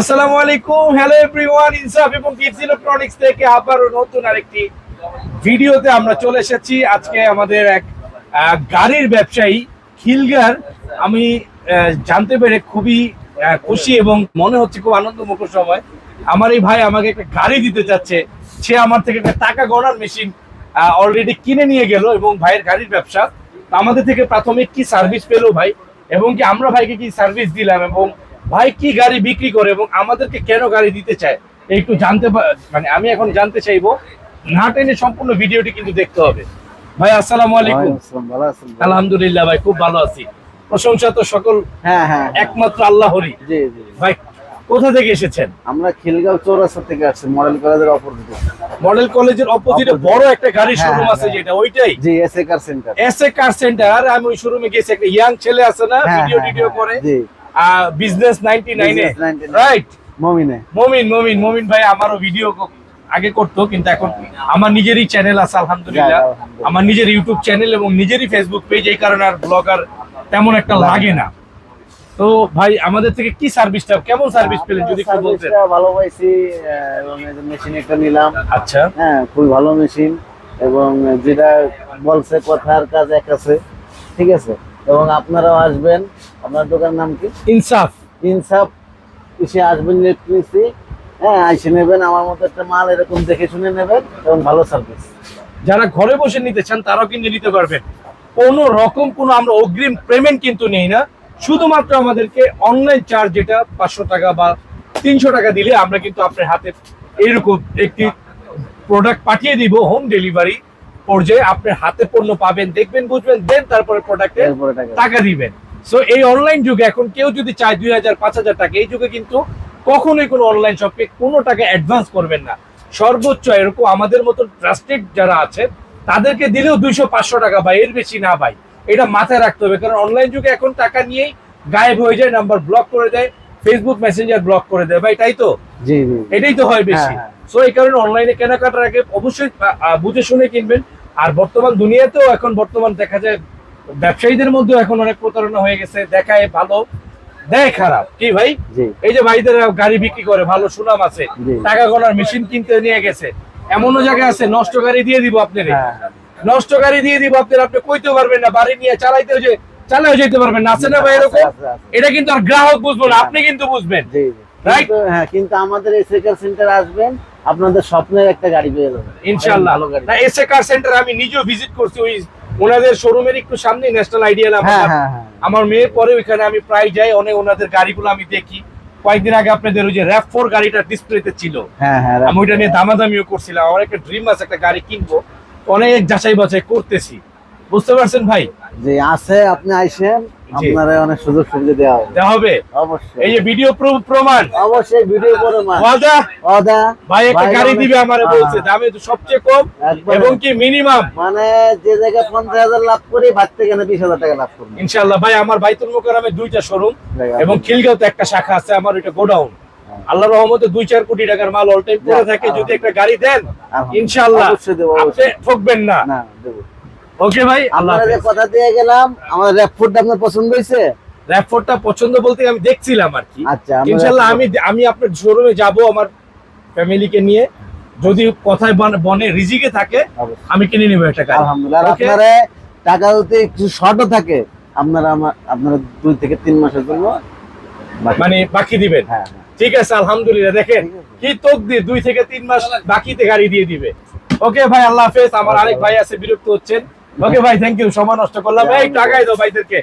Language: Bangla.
আসসালামু আলাইকুম। হ্যালো এভরিওয়ান ইনসাফ এবং কিডস ইলেকট্রনিক্স থেকে আবারও নতুন আরেকটি ভিডিওতে আমরা চলে এসেছি। আজকে আমাদের এক গাড়ির ব্যবসায়ী খিলগার। আমি জানতে পেরে খুবই খুশি এবং মনে হচ্ছে খুব আনন্দমুখর সময়। আমার এই ভাই আমাকে একটা গাড়ি দিতে চাচ্ছে সে আমার থেকে একটা টাকা গড়ার মেশিন অলরেডি কিনে নিয়ে গেল এবং ভাইয়ের গাড়ির ব্যবসা। আমাদের থেকে প্রাথমিক কি সার্ভিস পেল ভাই? এবং কি আমরা ভাইকে কি সার্ভিস দিলাম এবং ভাই কি গাড়ি বিক্রি করে এবং আমাদেরকে কেন গাড়ি দিতে চায়? একটু জানতে মানে আমি এখন জানতে চাইব। না টেনে সম্পূর্ণ ভিডিওটি কিন্তু দেখতে হবে। ভাই আসসালামু আলাইকুম? আলহামদুলিল্লাহ ভাই খুব ভালো আছি। প্রশংসা তো সকল হ্যাঁ হ্যাঁ হ্যাঁ। একমাত্র আল্লাহরই। জি জি। ভাই কোথা থেকে এসেছেন? আমরা খিলগাঁও চৌরাস্তা থেকে আসছি মডেল কলেজের অপোজিটে। মডেল কলেজের অপোজিটে বড় একটা গাড়ির শোরুম আছে। যেটা ওইটাই? জি কার সেন্টার কার সেন্টার আমি ওই শোরুমে গেছি একটা ইয়াং ছেলে আছে না ভিডিও টিডিও করে। জি। বিজনেস নাইনটি নাইনে Business 99 রাইট মমিনে। মমিন মমিন মমিন ভাই আমারও ভিডিও আগে করতো কিন্তু এখন আমার নিজেরই চ্যানেল আছে আলহামদুলিল্লাহ। আমার নিজের ইউটিউব চ্যানেল এবং নিজেরই ফেসবুক পেজ এই কারণে আর ব্লগার তেমন একটা লাগে না। তো ভাই আমাদের থেকে কি সার্ভিসটা কেমন সার্ভিস পেলেন যদি একটু বলতেন? ভালো পাইছি এবং মেশিন একটা নিলাম। আচ্ছা। হ্যাঁ খুবই ভালো মেশিন এবং যেটা বলছে কথার কাজ এক আছে ঠিক আছে? এবং আপনারাও আসবেন। আপনার দোকানের নাম কি? ইনসাফ। ইনসাফ। এসে আসবেন ইলেকট্রিসি হ্যাঁ এসে নেবেন। আমার মতো একটা মাল এরকম দেখে শুনে নেবেন এবং ভালো সার্ভিস যারা ঘরে বসে নিতে চান তারাও কিন্তু নিতে পারবেন। কোনো রকম কোনো আমরা অগ্রিম পেমেন্ট কিন্তু নেই না। শুধুমাত্র আমাদেরকে অনলাইন চার্জ যেটা পাঁচশো টাকা বা তিনশো টাকা দিলে আমরা কিন্তু আপনার হাতে এরকম একটি প্রোডাক্ট পাঠিয়ে দিব হোম ডেলিভারি পর্যায়ে আপনার হাতে পণ্য পাবেন দেখবেন বুঝবেন দেন তারপরে প্রোডাক্টের টাকা। টাকা দিবেন। সো এই অনলাইন যুগে এখন কেউ যদি চায় দুই হাজার পাঁচ হাজার টাকা এই যুগে কিন্তু কখনোই কোনো অনলাইন শপে কোনো টাকা অ্যাডভান্স করবেন না। সর্বোচ্চ এরকম আমাদের মতো ট্রাস্টেড যারা আছে তাদেরকে দিলেও দুইশো পাঁচশো টাকা বা এর বেশি না ভাই। এটা মাথায় রাখতে হবে কারণ অনলাইন যুগে এখন টাকা নিয়েই গায়েব হয়ে যায় নাম্বার ব্লক করে দেয়। ফেসবুক মেসেঞ্জার ব্লক করে দেয়। ভাই তাই তো? জি জি এটাই তো হয় বেশি। হ্যাঁ, সো এই কারণে অনলাইনে কেনাকাটার আগে অবশ্যই বুঝে শুনে কিনবেন। আর বর্তমান দুনিয়াতেও এখন বর্তমান দেখা যায় ব্যবসায়ীদের মধ্যেও এখন অনেক প্রতারণা হয়ে গেছে। দেখায় ভালো দেয় খারাপ। কি ভাই? এই যে ভাইদের গাড়ি বিক্রি করে ভালো সুনাম আছে। টাকা গণার মেশিন কিনতে নিয়ে গেছে। এমনও জায়গা আছে নষ্ট গাড়ি দিয়ে দিব আপনার। হ্যাঁ, হ্যাঁ। নষ্ট গাড়ি দিয়ে দিব আপনার আপনি কইতেও পারবেন না। বাড়ি নিয়ে চালাইতেও যে চালাও যেতে পারবেন আছে না ভাই এরকম। এটা কিন্তু আর গ্রাহক বুঝব না আপনি কিন্তু বুঝবেন? কিন্তু হ্যাঁ কিন্তু আমাদের এই সেকার সেন্টার আসবেন আপনাদের স্বপ্নের একটা গাড়ি পেয়ে যাবেন। গাড়ি। না কার সেন্টার আমি নিজেও ভিজিট করছি ওই ওনাদের শোরুমের একটু সামনে ন্যাশনাল আইডিয়াল হ্যাঁ হ্যাঁ হ্যাঁ। আমার মেয়ে পরে ওইখানে আমি প্রায় যাই অনেক ওনাদের গাড়িগুলো আমি দেখি। কয়েকদিন আগে আপনাদের ওই যে র্যাপ ফোর গাড়িটা ডিসপ্লেতে ছিল। হ্যাঁ হ্যাঁ আমি ওইটা নিয়ে দামাদামিও করছিলাম আমার একটা ড্রিম আছে একটা গাড়ি কিনবো। অনেক যাচাই বাছাই করতেছি। বুঝতে পারছেন ভাই? যে আছে আপনি আইসেন আপনারা অনেক সুযোগ সুবিধা দেওয়া হবে। দেওয়া হবে? অবশ্যই। এই যে ভিডিও প্রমাণ। অবশ্যই ভিডিও করে মা ওয়াদা। ভাই একটা গাড়ি দিবে আমারে হ্যাঁ, বলছে দামে তো সবচেয়ে কম এবং কি মিনিমাম মানে যে জায়গায় পঞ্চাশ হাজার লাভ করি ভাত থেকে না বিশ হাজার টাকা লাভ করব। ইনশাল্লাহ ভাই আমার বাইতুল দুইটা শোরুম এবং খিলগাঁওতে একটা শাখা আছে আমার গোডাউন। আল্লাহ রহমতে দুই চার কোটি টাকার মাল অল টাইম পড়ে থাকে যদি একটা গাড়ি দেন। ইনশাল্লাহ আপনি ঠকবেন না। না দেবো। ওকে ভাই যে কথা দিয়ে গেলাম আমার র্যাপ ফুডটা আপনার পছন্দ হয়েছে? র্যাপফোরটা পছন্দ বলতে আমি দেখছিলাম আর কি। আচ্ছা Rapport- আমি আমি আপনার শোরুমে যাব আমার ফ্যামিলিকে নিয়ে। যদি কথায় বনে রিজিকে থাকে আমি কিনে নেব একটা গাড়ি। আলহামদুলিল্লাহ? আপনারা টাকা যদি একটু শর্টও থাকে। আপনারা আমার আপনারা দুই থেকে তিন মাসের জন্য মানে বাকি দিবেন? হ্যাঁ হ্যাঁ। ঠিক আছে আলহামদুলিল্লাহ। দেখেন কি তোক দিয়ে দুই থেকে তিন মাস বাকিতে গাড়ি দিয়ে দিবে। ওকে ভাই আল্লাহ হাফেজ। আমার আরেক ভাই আছে বিরক্ত হচ্ছেন। ওকে ভাই থ্যাংক ইউ সময় নষ্ট করলাম। এই টাকাই দাও ভাইদেরকে।